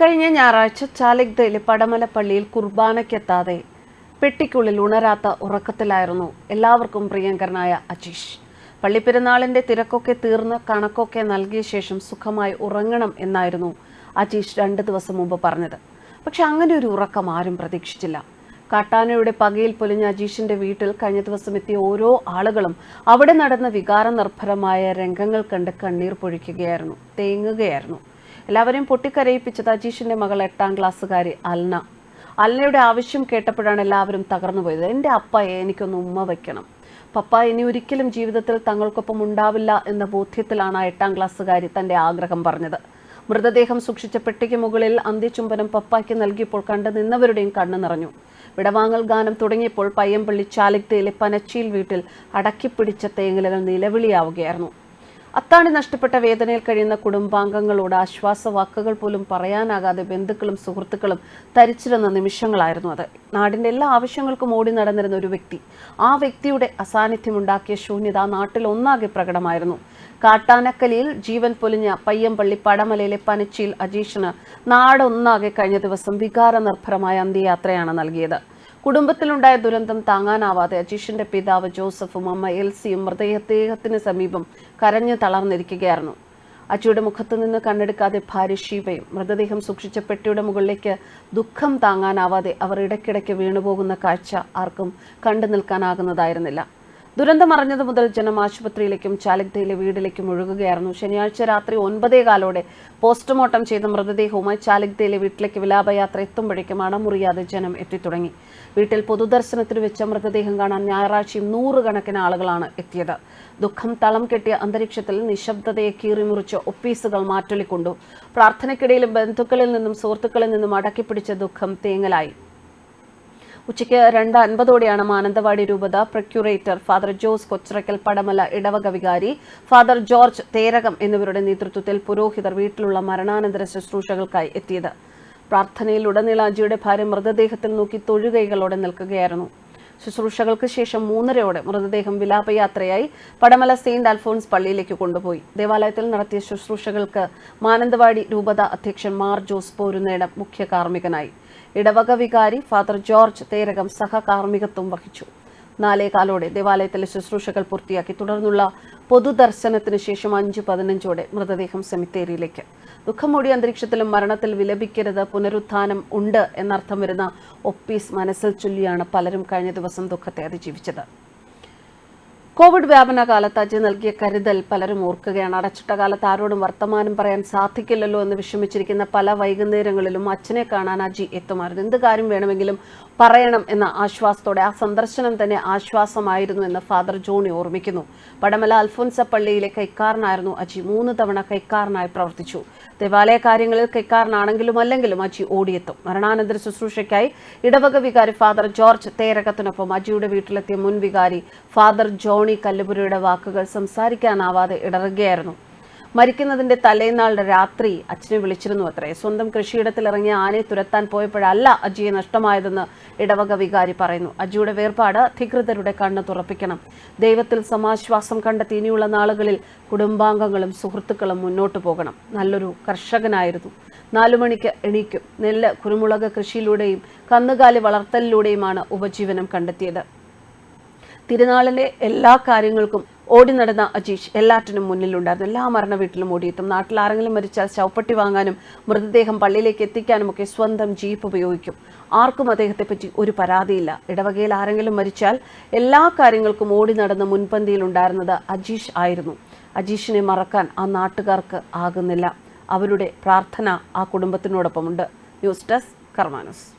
കഴിഞ്ഞ ഞായറാഴ്ച ചാലിഗ്ദയിലെ പടമല പള്ളിയിൽ കുർബാനയ്ക്കെത്താതെ പെട്ടിക്കുള്ളിൽ ഉണരാത്ത ഉറക്കത്തിലായിരുന്നു എല്ലാവർക്കും പ്രിയങ്കരനായ അജീഷ്. പള്ളിപ്പെരുന്നാളിന്റെ തിരക്കൊക്കെ തീർന്ന് കണക്കൊക്കെ നൽകിയ ശേഷം സുഖമായി ഉറങ്ങണം എന്നായിരുന്നു അജീഷ് രണ്ട് ദിവസം മുമ്പ് പറഞ്ഞത്. പക്ഷെ അങ്ങനെ ഒരു ഉറക്കം ആരും പ്രതീക്ഷിച്ചില്ല. കാട്ടാനയുടെ പകയിൽ പൊലിഞ്ഞ അജീഷിന്റെ വീട്ടിൽ കഴിഞ്ഞ ദിവസം എത്തിയ ഓരോ ആളുകളും അവിടെ നടന്ന വികാര നിർഭരമായ രംഗങ്ങൾ കണ്ട് കണ്ണീർ പൊഴിക്കുകയായിരുന്നു തേങ്ങുകയായിരുന്നു. എല്ലാവരെയും പൊട്ടിക്കരയിപ്പിച്ചത് അജീഷിന്റെ മകൾ എട്ടാം ക്ലാസ്സുകാരി അൽന. അൽനയുടെ ആവശ്യം കേട്ടപ്പോഴാണ് എല്ലാവരും തകർന്നു പോയത്. എന്റെ അപ്പ എനിക്കൊന്ന് ഉമ്മ വയ്ക്കണം പപ്പ ഇനി ഒരിക്കലും ജീവിതത്തിൽ തങ്ങൾക്കൊപ്പം ഉണ്ടാവില്ല എന്ന ബോധ്യത്തിലാണ് ആ എട്ടാം ക്ലാസ്സുകാരി തന്റെ ആഗ്രഹം പറഞ്ഞത്. മൃതദേഹം സൂക്ഷിച്ച പെട്ടിക്ക് മുകളിൽ അന്ത്യചുംബനം പപ്പായ്ക്ക് നൽകിയപ്പോൾ കണ്ടു നിന്നവരുടെയും കണ്ണു നിറഞ്ഞു. വിടവാങ്ങൽ ഗാനം തുടങ്ങിയപ്പോൾ പയ്യമ്പള്ളി ചാലിക്തയിലെ പനച്ചിയിൽ വീട്ടിൽ അടക്കിപ്പിടിച്ച തേങ്ങലുകൾ നിലവിളിയാവുകയായിരുന്നു. അത്താണി നഷ്ടപ്പെട്ട വേദനയിൽ കഴിയുന്ന കുടുംബാംഗങ്ങളോട് ആശ്വാസവാക്കുകൾ പോലും പറയാനാകാതെ ബന്ധുക്കളും സുഹൃത്തുക്കളും തരിച്ചിരുന്ന നിമിഷങ്ങളായിരുന്നു അത്. നാടിന്റെ എല്ലാ ആവശ്യങ്ങൾക്കും ഓടി നടന്നിരുന്ന ഒരു വ്യക്തി ആ വ്യക്തിയുടെ അസാന്നിധ്യമുണ്ടാക്കിയ ശൂന്യത ആ നാട്ടിൽ ഒന്നാകെ പ്രകടമായിരുന്നു. കാട്ടാനക്കലിയിൽ ജീവൻ പൊലിഞ്ഞ പയ്യമ്പള്ളി പടമലയിലെ പനച്ചിയിൽ അജീഷിന് നാടൊന്നാകെ കഴിഞ്ഞ ദിവസം വികാരനിർഭരമായ അന്ത്യയാത്രയാണ് നൽകിയത്. കുടുംബത്തിലുണ്ടായ ദുരന്തം താങ്ങാനാവാതെ അജീഷിന്റെ പിതാവ് ജോസഫും അമ്മ എൽസിയും മൃതദേഹത്തിന് സമീപം കരഞ്ഞു തളർന്നിരിക്കുകയായിരുന്നു. അജിയുടെ മുഖത്തു നിന്ന് കണ്ണെടുക്കാതെ ഭാര്യ ശിവയും മൃതദേഹം സൂക്ഷിച്ച പെട്ടിയുടെ മുകളിലേക്ക് ദുഃഖം താങ്ങാനാവാതെ അവർ ഇടയ്ക്കിടയ്ക്ക് വീണുപോകുന്ന കാഴ്ച ആർക്കും കണ്ടു നിൽക്കാനാകുന്നതായിരുന്നില്ല ദുരന്തം അറിഞ്ഞതു മുതൽ ജനം ആശുപത്രിയിലേക്കും ചാലക്തയിലെ വീട്ടിലേക്കും ഒഴുകുകയായിരുന്നു. ശനിയാഴ്ച രാത്രി ഒൻപതേ കാലോടെ പോസ്റ്റ്മോർട്ടം ചെയ്ത മൃതദേഹവുമായി ചാലക്തയിലെ വീട്ടിലേക്ക് വിലാപയാത്ര എത്തുമ്പോഴേക്കും അണമുറിയാതെ ജനം എത്തിത്തുടങ്ങി. വീട്ടിൽ പൊതുദർശനത്തിന് വെച്ച മൃതദേഹം കാണാൻ ഞായറാഴ്ചയും നൂറുകണക്കിന് ആളുകളാണ് എത്തിയത്. ദുഃഖം തളം കെട്ടിയ അന്തരീക്ഷത്തിൽ നിശബ്ദതയെ കീറിമുറിച്ച് ഒപ്പീസുകൾ മാറ്റൊലിക്കൊണ്ടു. പ്രാർത്ഥനയ്ക്കിടയിലും ബന്ധുക്കളിൽ നിന്നും സുഹൃത്തുക്കളിൽ നിന്നും അടക്കിപ്പിടിച്ച ദുഃഖം തേങ്ങലായി. ഉച്ചയ്ക്ക് രണ്ട് അൻപതോടെയാണ് മാനന്തവാടി രൂപത പ്രക്യൂറേറ്റർ ഫാദർ ജോസ് കൊച്ചിറക്കൽ പടമല ഇടവക വികാരി ഫാദർ ജോർജ് തേരകം എന്നിവരുടെ നേതൃത്വത്തിൽ പുരോഹിതർ വീട്ടിലുള്ള മരണാനന്തര ശുശ്രൂഷകൾക്കായി എത്തിയത്. പ്രാർത്ഥനയിലുടനീളാജിയുടെ ഭാര്യ മൃതദേഹത്തിൽ നോക്കി തൊഴുകൈകളോടെ നിൽക്കുകയായിരുന്നു. ശുശ്രൂഷകൾക്ക് ശേഷം മൂന്നരയോടെ മൃതദേഹം വിലാപയാത്രയായി പടമല സെയിന്റ് അൽഫോൺസ് പള്ളിയിലേക്ക് കൊണ്ടുപോയി. ദേവാലയത്തിൽ നടത്തിയ ശുശ്രൂഷകൾക്ക് മാനന്തവാടി രൂപത അധ്യക്ഷൻ മാർ ജോസ് പോരുന്നേടം മുഖ്യ കാർമ്മികനായി. ഇടവക വികാരി ഫാദർ ജോർജ് തേരകം സഹകാർമ്മികത്വം വഹിച്ചു. നാലേകാലോടെ ദേവാലയത്തിലെ ശുശ്രൂഷകൾ പൂർത്തിയാക്കി തുടർന്നുള്ള പൊതുദർശനത്തിന് ശേഷം അഞ്ച് പതിനഞ്ചോടെ മൃതദേഹം സെമിത്തേരിയിലേക്ക്. ദുഃഖമൂടിയ അന്തരീക്ഷത്തിലും മരണത്തിൽ വിലപിക്കരുത് പുനരുത്ഥാനം ഉണ്ട് എന്നർത്ഥം വരുന്ന ഒപ്പീസ് മനസ്സിൽ ചൊല്ലിയാണ് പലരും കഴിഞ്ഞ ദിവസം ദുഃഖത്തെ അതിജീവിച്ചത്. കോവിഡ് വ്യാപന കാലത്ത് അജി നൽകിയ കരുതൽ പലരും ഓർക്കുകയാണ്. അടച്ചിട്ട കാലത്ത് ആരോടും വർത്തമാനം പറയാൻ സാധിക്കില്ലല്ലോ എന്ന് വിഷമിച്ചിരിക്കുന്ന പല വൈകുന്നേരങ്ങളിലും അച്ഛനെ കാണാൻ അജി എത്തുമായിരുന്നു. എന്ത് കാര്യം വേണമെങ്കിലും പറയണം എന്ന ആശ്വാസത്തോടെ ആ സന്ദർശനം തന്നെ ആശ്വാസമായിരുന്നു എന്ന് ഫാദർ ജോണി ഓർമ്മിക്കുന്നു. പടമല അൽഫോൻസ പള്ളിയിലെ കൈക്കാരനായിരുന്നു അജി. മൂന്ന് തവണ കൈക്കാരനായി പ്രവർത്തിച്ചു. ദേവാലയ കാര്യങ്ങളിൽ കൈക്കാരനാണെങ്കിലും അല്ലെങ്കിലും അജി ഓടിയെത്തും. മരണാനന്തര ശുശ്രൂഷയ്ക്കായി ഇടവക വികാരി ഫാദർ ജോർജ് തേരകത്തിനൊപ്പം അജിയുടെ വീട്ടിലെത്തിയ മുൻ വികാരി ഫാദർ ജോണി കല്ലുപുരയുടെ വാക്കുകൾ സംസാരിക്കാനാവാതെ ഇടറുകയായിരുന്നു. മരിക്കുന്നതിന്റെ തലേനാളുടെ രാത്രി അച്ഛനെ വിളിച്ചിരുന്നു അത്രേ. സ്വന്തം കൃഷിയിടത്തിൽ ഇറങ്ങിയ ആനയെ തുരത്താൻ പോയപ്പോഴല്ല അജിയെ നഷ്ടമായതെന്ന് ഇടവക വികാരി പറയുന്നു. അജിയുടെ വേർപാട് അധികൃതരുടെ കണ്ണ് തുറപ്പിക്കണം. ദൈവത്തിൽ സമാശ്വാസം കണ്ടെത്തി ഇനിയുള്ള നാളുകളിൽ കുടുംബാംഗങ്ങളും സുഹൃത്തുക്കളും മുന്നോട്ടു പോകണം. നല്ലൊരു കർഷകനായിരുന്നു. നാലുമണിക്ക് എണീക്കും. നെല്ല് കുരുമുളക് കൃഷിയിലൂടെയും കന്നുകാലി വളർത്തലിലൂടെയുമാണ് ഉപജീവനം കണ്ടെത്തിയത്. തിരുനാളിലെ എല്ലാ കാര്യങ്ങൾക്കും ഓടി നടന്ന അജീഷ് എല്ലാറ്റിനും മുന്നിലുണ്ടായിരുന്നു. എല്ലാ മരണ വീട്ടിലും ഓടിയെത്തും. നാട്ടിൽ ആരെങ്കിലും മരിച്ചാൽ ശവപ്പെട്ടി വാങ്ങാനും മൃതദേഹം പള്ളിയിലേക്ക് എത്തിക്കാനും ഒക്കെ സ്വന്തം ജീപ്പ് ഉപയോഗിക്കും. ആർക്കും അദ്ദേഹത്തെപ്പറ്റി ഒരു പരാതിയില്ല. ഇടവകയിൽ ആരെങ്കിലും മരിച്ചാൽ എല്ലാ കാര്യങ്ങൾക്കും ഓടി നടന്ന് മുൻപന്തിയിലുണ്ടായിരുന്നത് അജീഷ് ആയിരുന്നു. അജീഷിനെ മറക്കാൻ ആ നാട്ടുകാർക്ക് ആകുന്നില്ല. അവരുടെ പ്രാർത്ഥന ആ കുടുംബത്തിനോടൊപ്പമുണ്ട്. News desk കർമാനസ്.